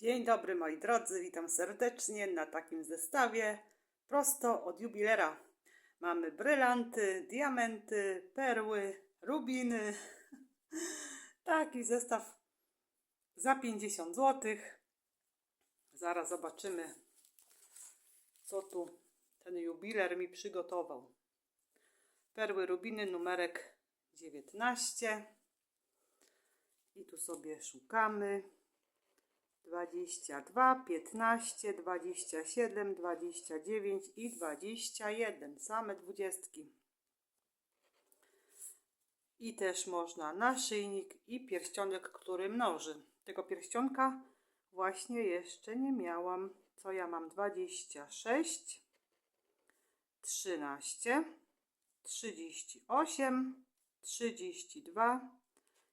Dzień dobry moi drodzy, witam serdecznie na takim zestawie prosto od jubilera. Mamy brylanty, diamenty, perły, rubiny. Taki zestaw za 50 zł. Zaraz zobaczymy, co tu ten jubiler mi przygotował. Perły, rubiny, numerek 19. I tu sobie szukamy. 22, 15, 27, 29 i 21. Same dwudziestki. I też można naszyjnik i pierścionek, który mnoży. Tego pierścionka właśnie jeszcze nie miałam. Co ja mam? 26, 13, 38, 32,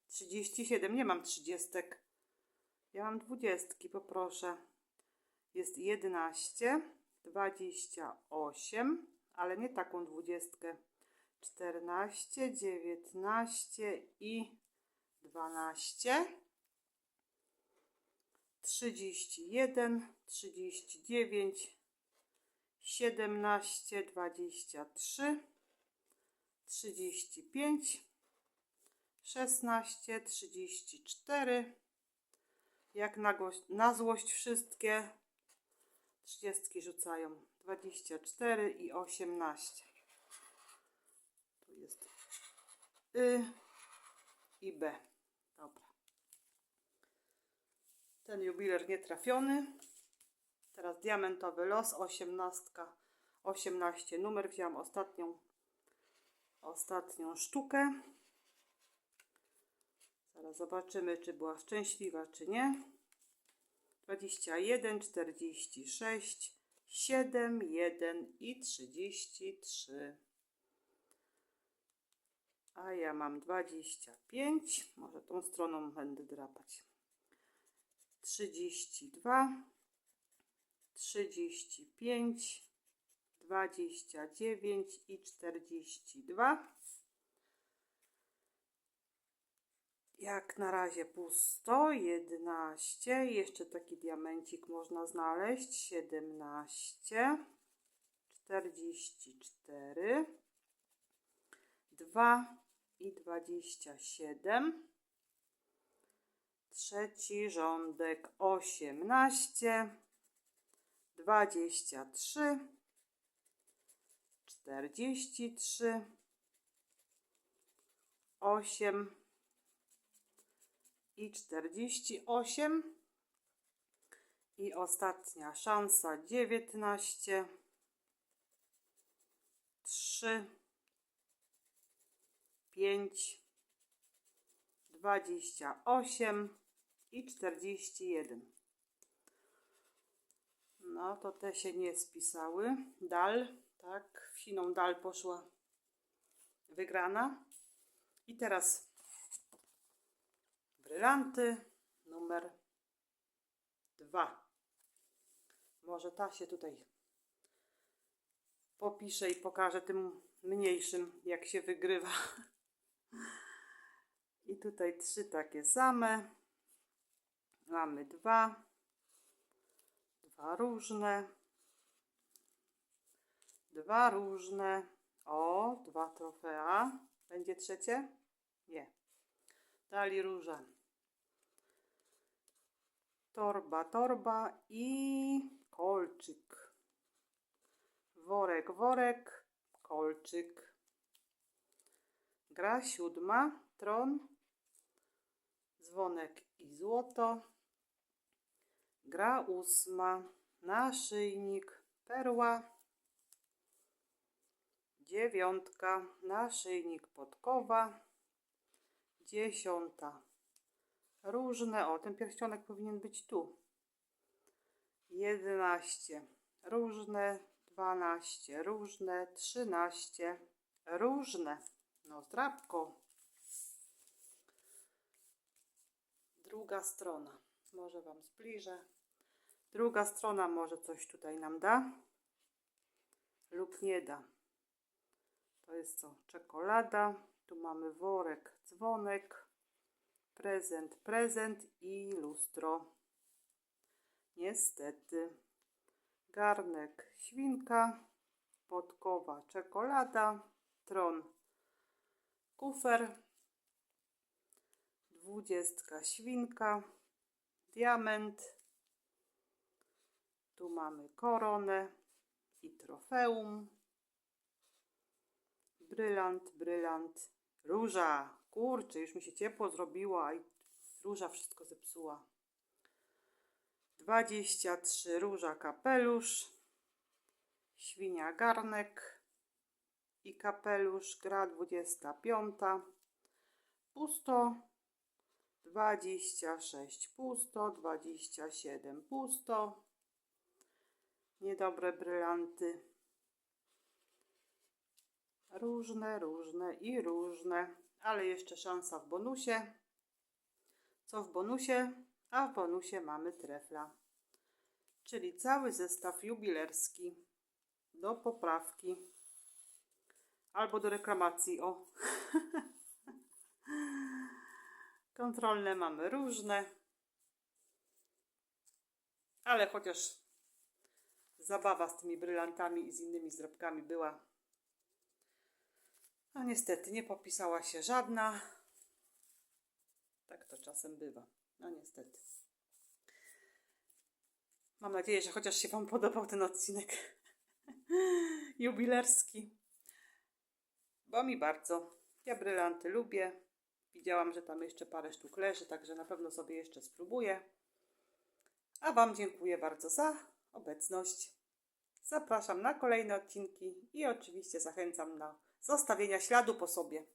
37. Nie mam trzydziestek. Ja mam dwudziestki, poproszę. Jest 11, 28, ale nie taką dwudziestkę. 14, 19 i 12. 31, 39, 17, 23, 35, 16, 34, jak na, gość, na złość wszystkie trzydziestki rzucają. 24 i 18. Tu jest Y i B. Dobra. Ten jubiler nie trafiony. Teraz diamentowy los, 18, 18 numer. Wziąłem ostatnią, ostatnią sztukę. Zaraz zobaczymy, czy była szczęśliwa, czy nie. 21, 46, 7, 1 i 33. A ja mam 25. Może tą stroną będę drapać. 32, 35, 29 i 42. Jak na razie pusto, 11, jeszcze taki diamencik można znaleźć, 17, 44, 2 i 27, trzeci rządek 18, 23, 43, 8, i 48 i ostatnia szansa 19 3 5 28 i 41 no to te się nie spisały. Dal tak? W siną dal poszła wygrana. I teraz brylanty numer dwa. Może ta się tutaj popisze i pokaże tym mniejszym, jak się wygrywa. I tutaj trzy takie same. Mamy dwa. Dwa różne. Dwa różne. O, dwa trofea. Będzie trzecie? Nie. Dali róża torba, torba i kolczyk. Worek, worek, kolczyk. Gra siódma, tron, dzwonek i złoto. Gra ósma, naszyjnik, perła. Dziewiątka, naszyjnik, podkowa. Dziesiąta, różne. O, ten pierścionek powinien być tu. 11 różne, 12 różne, 13 różne. No, zdrabko. Druga strona. Może Wam zbliżę. Druga strona może coś tutaj nam da lub nie da. To jest co? Czekolada. Tu mamy worek, dzwonek prezent, prezent i lustro. Niestety. Garnek świnka, podkowa czekolada, tron kufer, dwudziestka świnka, diament, tu mamy koronę i trofeum, brylant, brylant, róża, kurczę, już mi się ciepło zrobiło, i róża wszystko zepsuła. 23 róża kapelusz, świnia garnek i kapelusz, gra 25, pusto, 26 pusto, 27 pusto, niedobre brylanty, różne, różne i różne, ale jeszcze szansa w bonusie. Co w bonusie? A w bonusie mamy trefla, czyli cały zestaw jubilerski do poprawki albo do reklamacji. O, kontrolne mamy różne, ale chociaż zabawa z tymi brylantami i z innymi zdrobkami była. A niestety nie popisała się żadna. Tak to czasem bywa. No niestety. Mam nadzieję, że chociaż się Wam podobał ten odcinek jubilerski. Bo mi bardzo. Ja brylanty lubię. Widziałam, że tam jeszcze parę sztuk leży, także na pewno sobie jeszcze spróbuję. A Wam dziękuję bardzo za obecność. Zapraszam na kolejne odcinki i oczywiście zachęcam do zostawienia śladu po sobie.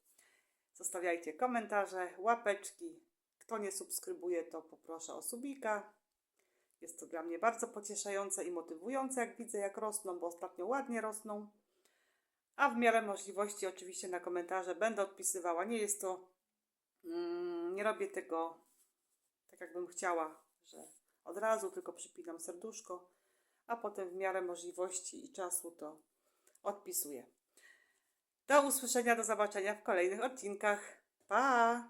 Zostawiajcie komentarze, łapeczki. Kto nie subskrybuje, to poproszę o subika. Jest to dla mnie bardzo pocieszające i motywujące, jak widzę, jak rosną, bo ostatnio ładnie rosną. A w miarę możliwości, oczywiście, na komentarze będę odpisywała. Nie jest to. Mm, nie robię tego tak, jakbym chciała, że od razu tylko przypinam serduszko, a potem w miarę możliwości i czasu to odpisuję. Do usłyszenia, do zobaczenia w kolejnych odcinkach. Pa!